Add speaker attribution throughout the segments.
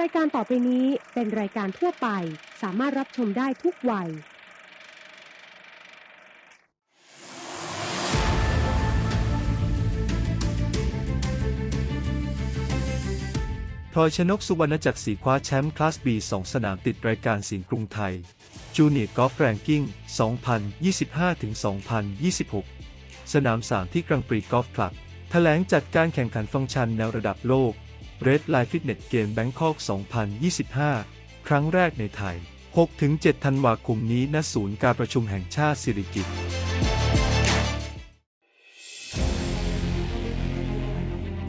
Speaker 1: รายการต่อไปนี้เป็นรายการทั่วไป สามารถรับชมได้ทุกวัย
Speaker 2: พลอยชนกสุวรรณจักรศรีคว้าแชมป์คลาส B 2 สนามติดรายการสิงห์กรุงไทยจูเนียร์กอล์ฟแรงกิ้ง 2025-2026 สนาม 3 ที่กรังปรีกอล์ฟคลับ แถลงจัดการแข่งขันฟังก์ชันแนวระดับโลก Red Line Fitness Game Bangkok 2025 ครั้งแรกในไทย 6-7 ธันวาคมนี้ณศูนย์การประชุมแห่งชาติสิริกิติ์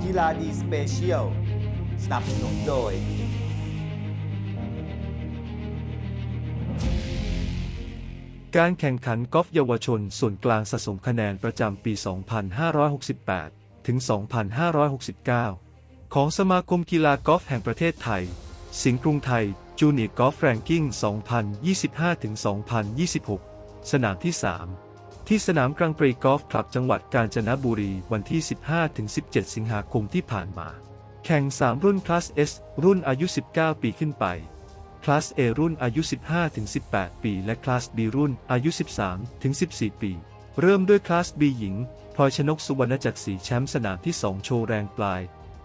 Speaker 3: กีฬาดีสเปเชียลสนับสนุนโดย
Speaker 2: การแข่งขันกอล์ฟเยาวชนส่วนกลางสะสมคะแนนประจำปี 2568 ถึง 2569 ของสมาคมกีฬากอล์ฟแห่งประเทศไทย สิงห์กรุงไทย จูเนียร์กอล์ฟแรงกิ้ง 2,025-2,026 สนามที่ 3 ที่สนามกรังปรีกอล์ฟคลับจังหวัดกาญจนบุรี วันที่ 15-17 สิงหาคมที่ผ่านมา แข่ง 3 รุ่นคลาส S รุ่นอายุ 19 ปีขึ้นไป คลาส A รุ่นอายุ 15-18 ปี และคลาส B รุ่นอายุ 13-14 ปี เริ่มด้วยคลาส B หญิงพลอยชนกสุวรรณจักรศรีแชมป์สนามที่ 2 โชว์แรงปลาย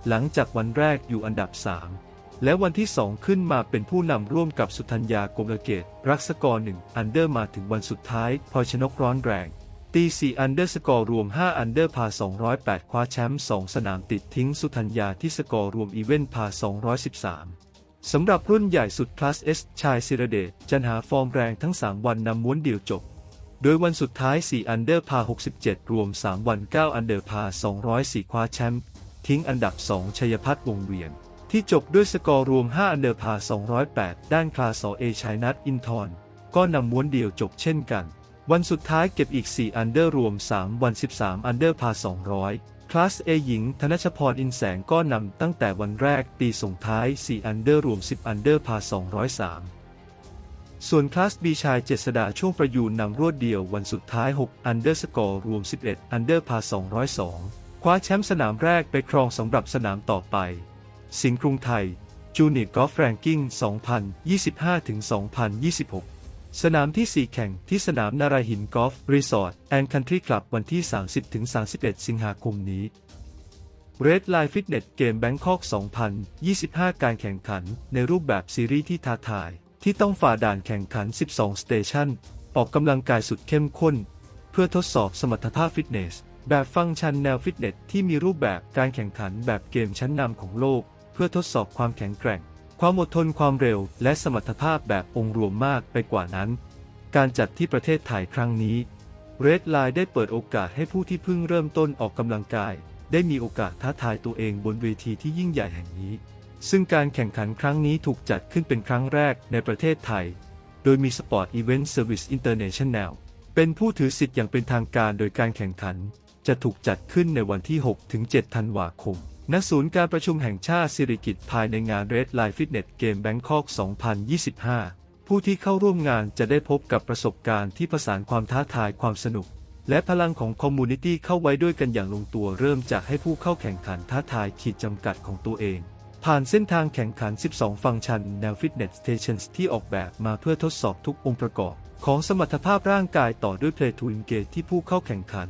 Speaker 2: หลังจากวันแรกอยู่อันดับ 3 และวันที่ 2 ขึ้นมาเป็นผู้นำร่วมกับสุธัญญากรมเกต รักสกอร์1อันเดอร์มาถึงวันสุดท้ายพลอชนกร้อนแรง ตี4อันเดอร์สกอร์รวม 5 อันเดอร์พา 208 คว้าแชมป์ 2 สนามติดทิ้งสุธัญญาที่สกอร์รวมอีเวนต์พา 213สำหรับรุ่นใหญ่สุดคลาส S ชายศิรเดชจันหาฟอร์มแรงทั้ง 3 วันนำม้วนเดียวจบ โดยวันสุดท้าย 4 อันเดอร์พา 67 รวม 3 วัน 9 อันเดอร์พา 204 คว้าแชมป์ ทิ้งอันดับ 2 ชัยพัฒน์วงเวียน ที่จบด้วยสกอร์รวม 5 อันเดอร์พา 208 ด้านคลาสเอชัยนัทอินทร์ก็นำม้วนเดียวจบเช่นกัน วันสุดท้ายเก็บอีก 4 อันเดอร์รวม 3 วัน 13 อันเดอร์พา 200 คลาส A หญิง ธนชพรอินแสงก็นำตั้งแต่วันแรกตีส่งท้าย 4 อันเดอร์รวม 10 อันเดอร์พา 203ส่วนคลาส B ชายเจษดาช่วงประยูนนำรวดเดียววันสุดท้าย 6 อันเดอร์สกอร์รวม 11 อันเดอร์พา 202 คว้าแชมป์สนามแรกไปครองสำหรับสนามต่อไป สิงห์กรุงไทยจูเนียร์กอล์ฟแรงกิ้ง 2025-2026 สนามที่ 4 แข่งที่สนามนาราหินกอล์ฟรีสอร์ทแอนด์คันทรีคลับวันที่ 30-31 สิงหาคมนี้ Red Line Fitness Game Bangkok 2025 การแข่งขันในรูปแบบซีรีส์ที่ท้าทาย ที่ต้องฝ่าด่านแข่งขัน 12 สเตชันออกกำลังกายสุดเข้มข้น เพื่อทดสอบสมรรถภาพฟิตเนส แบบฟังก์ชันแนวฟิตเนสที่มีรูปแบบการแข่งขันแบบเกมชั้นนำของโลก เพื่อทดสอบความแข็งแกร่ง ความอดทนความเร็ว และสมรรถภาพแบบองค์รวมมากไปกว่านั้น การจัดที่ประเทศไทยครั้งนี้ Red Line ได้เปิดโอกาสให้ผู้ที่เพิ่งเริ่มต้นออกกำลังกาย ได้มีโอกาสท้าทายตัวเองบนเวทีที่ยิ่งใหญ่แห่งนี้ ซึ่งการแข่งขันครั้งนี้ถูกจัดขึ้นเป็นครั้งแรกในประเทศไทย โดยมี Sport Event Service International เป็นผู้ถือสิทธิ์อย่างเป็นทางการโดยการแข่งขัน จะถูกจัดขึ้นในวันที่ 6-7 ธันวาคม ณ ศูนย์การประชุมแห่งชาติสิริกิติ์ภายในงาน Red Line Fitness Game Bangkok 2025 ผู้ที่เข้าร่วมงานจะได้พบกับประสบการณ์ที่ผสานความท้าทายความสนุก และพลังของคอมมูนิตี้เข้าไว้ด้วยกันอย่างลงตัวเริ่มจากให้ผู้เข้าแข่งขันท้าทายขีดจำกัดของตัวเอง ผ่านเส้นทางแข่งขัน 12 ฟังก์ชันแนวฟิตเนสสเตชันที่ออกแบบมาเพื่อทดสอบทุกองค์ประกอบ ของสมรรถภาพร่างกายต่อด้วย Play to Engage ที่ผู้เข้าแข่งขัน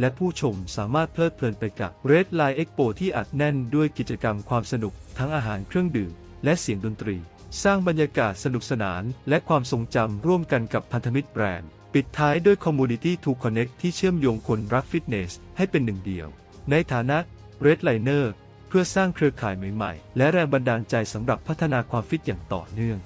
Speaker 2: และผู้ชมสามารถเพลิดเพลินไปกับ Red Line Expo ที่อัดแน่นด้วยกิจกรรมความสนุก ทั้งอาหารเครื่องดื่ม และเสียงดนตรี สร้างบรรยากาศสนุกสนาน และความทรงจำร่วมกันกับพันธมิตรแบรนด์ ปิดท้ายด้วย Community to Connect ที่เชื่อมโยงคนรักฟิตเนสให้เป็นหนึ่งเดียว ในฐานะ Red Liner เพื่อสร้างเครือข่ายใหม่ๆ และแรงบันดาลใจสำหรับพัฒนาความฟิตอย่างต่อเนื่อง